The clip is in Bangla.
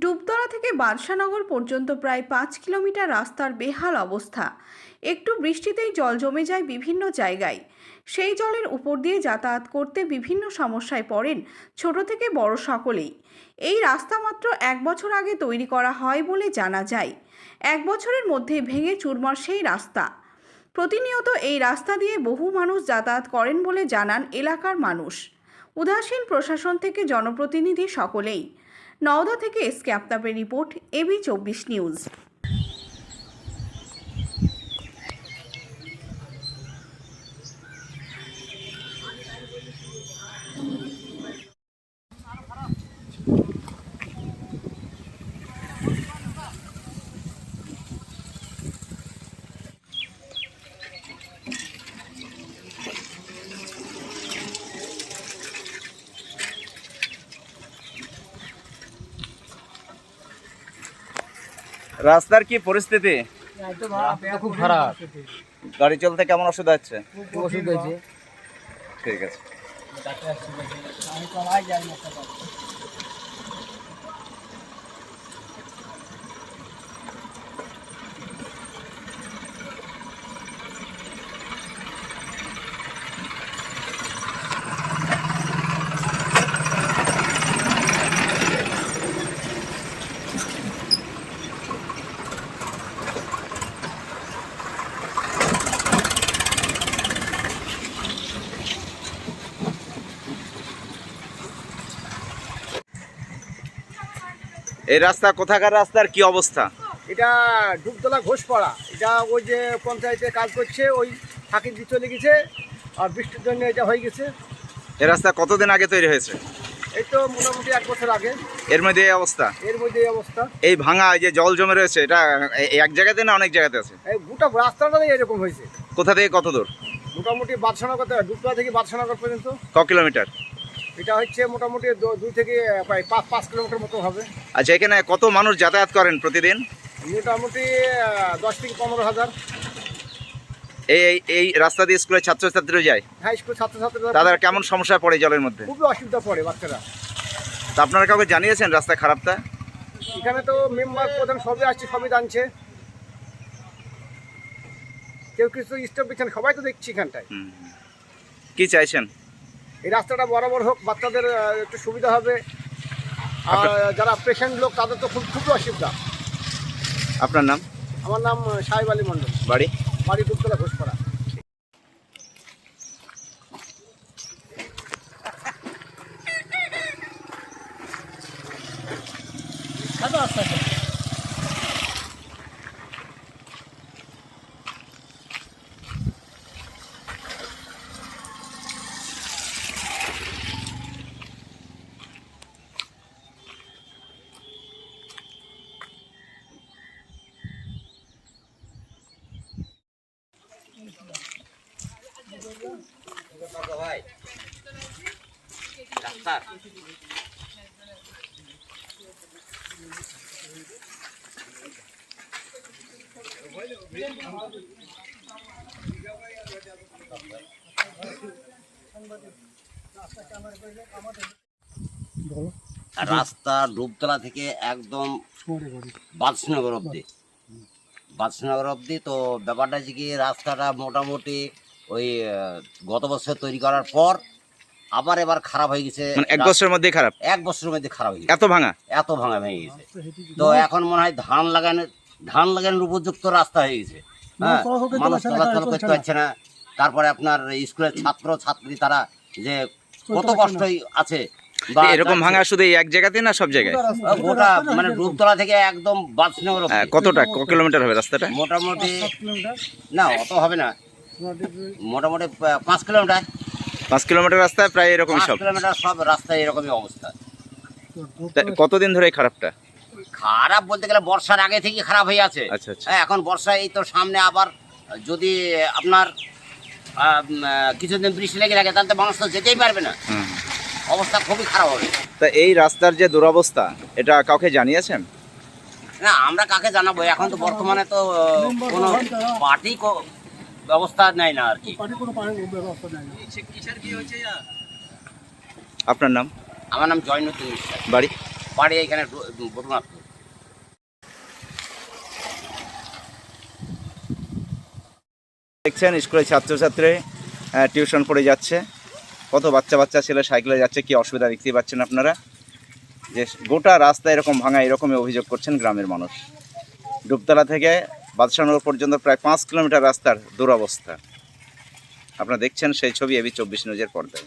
ডুবতলা থেকে বাদশানগর পর্যন্ত প্রায় পাঁচ কিলোমিটার রাস্তার বেহাল অবস্থা। একটু বৃষ্টিতেই জল জমে যায় বিভিন্ন জায়গায়। সেই জলের উপর দিয়ে যাতায়াত করতে বিভিন্ন সমস্যায় পড়েন ছোট থেকে বড় সকলেই। এই রাস্তা মাত্র এক বছর আগে তৈরি করা হয় বলে জানা যায়। এক বছরের মধ্যে ভেঙে চুরমার সেই রাস্তা। প্রতিনিয়ত এই রাস্তা দিয়ে বহু মানুষ যাতায়াত করেন বলে জানান এলাকার মানুষ। উদাসীন প্রশাসন থেকে জনপ্রতিনিধি সকলেই। নওদা থেকে এস কে আফতাবের রিপোর্ট এবি চব্বিশ নিউজ। রাস্তার কি পরিস্থিতি? খুব খারাপ। গাড়ি চলতে কেমন অসুবিধা হচ্ছে? ওষুধ হয়েছে। ঠিক আছে। এই রাস্তা কোথাকার রাস্তার কি অবস্থা? এটা ডুবতলা ঘোষপাড়া। এটা ওই যে পঞ্চায়েতে কাজ করছে ওই ফাঁকি দিয়ে চলে গেছে আর বৃষ্টির জন্য এটা হয়ে গেছে। এ রাস্তা কতদিন আগে তৈরি হয়েছে? এই তো মোটামুটি এক বছর আগে। এর মধ্যে এই অবস্থা? এর মধ্যে এই অবস্থা। এই ভাঙা এই যে জল জমে রয়েছে এটা এক জায়গাতে না অনেক জায়গাতে আছে? এই গোটা রাস্তাটাই এরকম হয়েছে। কোথা থেকে কত দূর? মোটামুটি বাদশানগর ডুবতলা থেকে বাদশানগর পর্যন্ত। ক কিলোমিটার? এটা হচ্ছে মোটামুটি দুই থেকে প্রায় পাঁচ পাঁচ কিলোমিটার মতো হবে। আচ্ছা এখানে কত মানুষ যাতায়াত করেন প্রতিদিন? মোটামুটি দশ থেকে পনেরো হাজার। এই এই- রাস্তা দিয়ে স্কুলের ছাত্রছাত্রীরা যায়? হাই স্কুল ছাত্রছাত্রীরা তাদের কেমন সমস্যা পড়ে জলের মধ্যে? খুবই অসুবিধা পড়ে বাচ্চারা। তা আপনারা কাউকে জানিয়েছেন রাস্তা খারাপটা? এখানে তো মেম্বার প্রধান সবই আসছে সবই জানছে। কেউ কিছু স্টপ দিচ্ছেন সবাই তো দেখছি এখানটায়। কি চাইছেন? এই রাস্তাটা বরাবর হোক বাচ্চাদের একটু সুবিধা হবে। আর যারা পেশেন্ট লোক তাদের তো খুব খুবই অসুবিধা। আপনার নাম? আমার নাম সাহেব আলী মণ্ডল। বাড়ি? বাড়ি দুপতলা ঘোষপাড়া। রাস্তা ডুবতলা থেকে একদম বাদশনগর অব্দি বাদশনগর অবধি তো ব্যাপারটা হচ্ছে কি রাস্তাটা মোটামুটি ওই গত বছর তৈরি করার পর আবার এবার খারাপ হয়ে গেছে। মানে এক বছরের মধ্যে খারাপ? এক বছরের মধ্যে খারাপ হয়ে গেছে। এত ভাঙা? এত ভাঙা ভেঙে গেছে। তো এখন মনে হয় ধান লাগানোর ধান লাগানোর উপযুক্ত রাস্তা হয়ে গেছে। হ্যাঁ মানুষ চলাচল করতে পারছে না। তারপরে আপনার স্কুলের ছাত্র ছাত্রী তারা যে কত কষ্টই আছে বা এরকম। ভাঙা শুধু এক জায়গাতে না সব জায়গায়? গোটা মানে ডুবতলা থেকে একদম বাদশনগর হ্যাঁ, কতটা? ক কিলোমিটার হবে রাস্তাটা? মোটামুটি না অত হবে না। মোটামুটি পাঁচ কিলোমিটার। পাঁচ কিলোমিটার রাস্তায় প্রায় এরকম পাঁচ সব। কিলোমিটার সব রাস্তায় এরকমই অবস্থা। কতদিন ধরে খারাপটা? খারাপ বলতে গেলে বর্ষার আগে থেকে খারাপ হয়ে আছে। আচ্ছা, আচ্ছা। হ্যাঁ, এখন বর্ষা এই তো সামনে আবার যদি আপনার কিছুদিন বৃষ্টি লেগে থাকে তাহলে তো মানুষ তো যেতেই পারবে না। অবস্থা খুবই খারাপ হবে। তা এই রাস্তার যে দুরবস্থা এটা কাউকে জানিয়েছেন? না আমরা কাকে জানাব? এখন তো বর্তমানে তো কোনো পার্টি ব্যবস্থা নেয় না আর কি। আপনার নাম? আমার নাম জয়নুদ্দিন বিশ্বাস। বাড়ি? বাড়ি এখানে বটুনাথপুর দেখছেন স্কুলে ছাত্রছাত্রী টিউশন পড়ে যাচ্ছে। কত বাচ্চা বাচ্চা ছেলে সাইকেলে যাচ্ছে কি অসুবিধা দেখতে পাচ্ছেন আপনারা? যে গোটা রাস্তা এরকম ভাঙা এরকমই অভিযোগ করছেন গ্রামের মানুষ। ডুবতলা থেকে বাদশাহনগর পর্যন্ত প্রায় পাঁচ কিলোমিটার রাস্তার দুরবস্থা। আপনারা দেখছেন সেই ছবি এবি চব্বিশ নিউজের পর্দায়।